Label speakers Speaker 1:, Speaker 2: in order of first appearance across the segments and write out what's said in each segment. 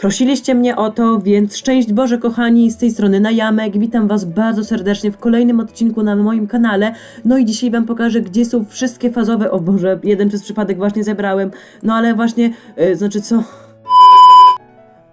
Speaker 1: Prosiliście mnie o to, więc szczęść Boże kochani, z tej strony Najamek, witam was bardzo serdecznie w kolejnym odcinku na moim kanale, no i dzisiaj wam pokażę, gdzie są wszystkie fazowe, o Boże, jeden przez przypadek właśnie zebrałem, no ale właśnie, yy, znaczy co...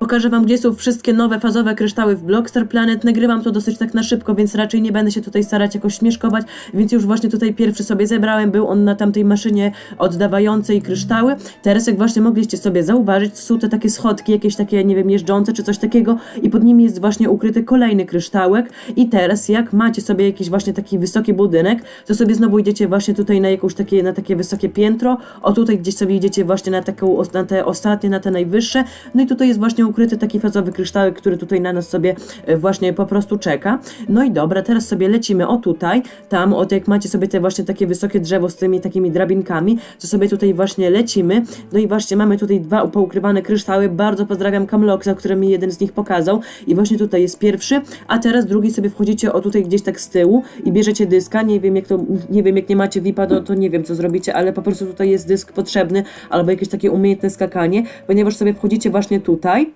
Speaker 1: Pokażę wam, gdzie są wszystkie nowe fazowe kryształy w Blockstar Planet. Nagrywam to dosyć tak na szybko, więc raczej nie będę się tutaj starać jakoś śmieszkować, więc już właśnie tutaj pierwszy sobie zebrałem. Był on na tamtej maszynie oddawającej kryształy. Teraz, jak właśnie mogliście sobie zauważyć, są te takie schodki, jakieś takie, nie wiem, jeżdżące czy coś takiego i pod nimi jest właśnie ukryty kolejny kryształek. I teraz, jak macie sobie jakiś właśnie taki wysoki budynek, to sobie znowu idziecie właśnie tutaj na jakąś takie, na takie wysokie piętro. O tutaj gdzieś sobie idziecie właśnie na taką, na te ostatnie, na te najwyższe. No i tutaj jest właśnie ukryty taki fazowy kryształek, który tutaj na nas sobie e, właśnie po prostu czeka. No i dobra, teraz sobie lecimy o tutaj, tam, od jak macie sobie te właśnie takie wysokie drzewo z tymi takimi drabinkami, to sobie tutaj właśnie lecimy. No i właśnie mamy tutaj dwa poukrywane kryształy. Bardzo pozdrawiam Kamloksa, który mi jeden z nich pokazał. I właśnie tutaj jest pierwszy, a teraz drugi sobie wchodzicie o tutaj gdzieś tak z tyłu i bierzecie dyska. Nie wiem jak to, nie wiem jak nie macie VIPa, no to nie wiem co zrobicie, ale po prostu tutaj jest dysk potrzebny albo jakieś takie umiejętne skakanie, ponieważ sobie wchodzicie właśnie tutaj.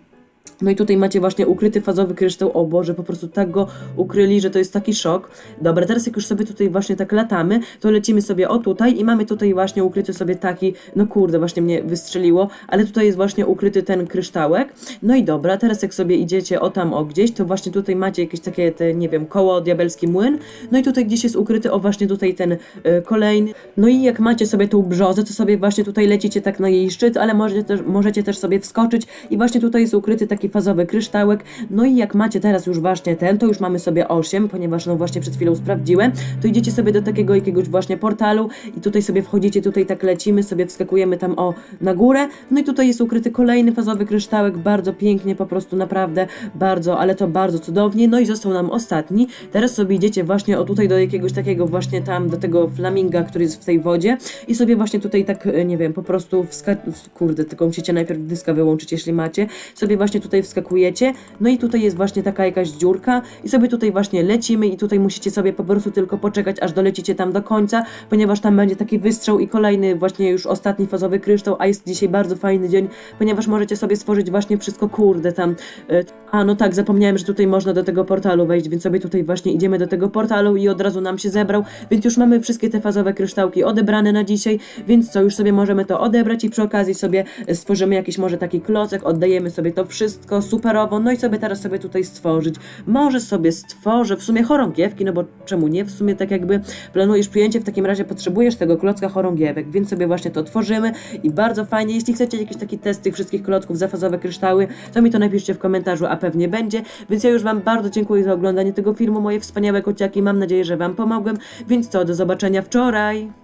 Speaker 1: No i tutaj macie właśnie ukryty fazowy kryształ. O Boże, po prostu tak go ukryli, że to jest taki szok. Dobra, teraz jak już sobie tutaj właśnie tak latamy, to lecimy sobie o tutaj i mamy tutaj właśnie ukryty sobie taki, no kurde, właśnie mnie wystrzeliło, ale tutaj jest właśnie ukryty ten kryształek. No i dobra, teraz jak sobie idziecie o tam, o gdzieś, to właśnie tutaj macie jakieś takie, te, nie wiem, koło, diabelski młyn. No i tutaj gdzieś jest ukryty, o właśnie tutaj ten y, kolejny. No i jak macie sobie tą brzozę, to sobie właśnie tutaj lecicie tak na jej szczyt, ale możecie też, możecie też sobie wskoczyć i właśnie tutaj jest ukryty taki fazowy kryształek. No i jak macie teraz już właśnie ten, to już mamy sobie 8, ponieważ no właśnie przed chwilą sprawdziłem, to idziecie sobie do takiego jakiegoś właśnie portalu i tutaj sobie wchodzicie, tutaj tak lecimy, sobie wskakujemy tam o na górę. No i tutaj jest ukryty kolejny fazowy kryształek, bardzo pięknie, po prostu naprawdę bardzo, ale to bardzo cudownie. No i został nam ostatni. Teraz sobie idziecie właśnie o tutaj do jakiegoś takiego właśnie tam, do tego flaminga, który jest w tej wodzie i sobie właśnie tutaj tak, e, nie wiem, po prostu wska... kurde, tylko musicie najpierw dyska wyłączyć, jeśli macie. Sobie właśnie tutaj wskakujecie, no i tutaj jest właśnie taka jakaś dziurka i sobie tutaj właśnie lecimy i tutaj musicie sobie po prostu tylko poczekać, aż dolecicie tam do końca, ponieważ tam będzie taki wystrzał i kolejny właśnie już ostatni fazowy kryształ, a jest dzisiaj bardzo fajny dzień, ponieważ możecie sobie stworzyć właśnie wszystko, kurde, tam, e, a no tak, zapomniałem, że tutaj można do tego portalu wejść, więc sobie tutaj właśnie idziemy do tego portalu i od razu nam się zebrał, więc już mamy wszystkie te fazowe kryształki odebrane na dzisiaj, więc co, już sobie możemy to odebrać i przy okazji sobie e, stworzymy jakiś może taki klocek, oddajemy sobie to wszystko superowo, no i sobie teraz sobie tutaj stworzyć. Może sobie stworzę w sumie chorągiewki, no bo czemu nie? W sumie tak jakby planujesz przyjęcie, w takim razie potrzebujesz tego klocka chorągiewek, więc sobie właśnie to tworzymy i bardzo fajnie. Jeśli chcecie jakiś taki test tych wszystkich klocków za fazowe kryształy, to mi to napiszcie w komentarzu, a pewnie będzie. Więc ja już Wam bardzo dziękuję za oglądanie tego filmu, moje wspaniałe kociaki. Mam nadzieję, że Wam pomogłem. Więc co, do zobaczenia wczoraj.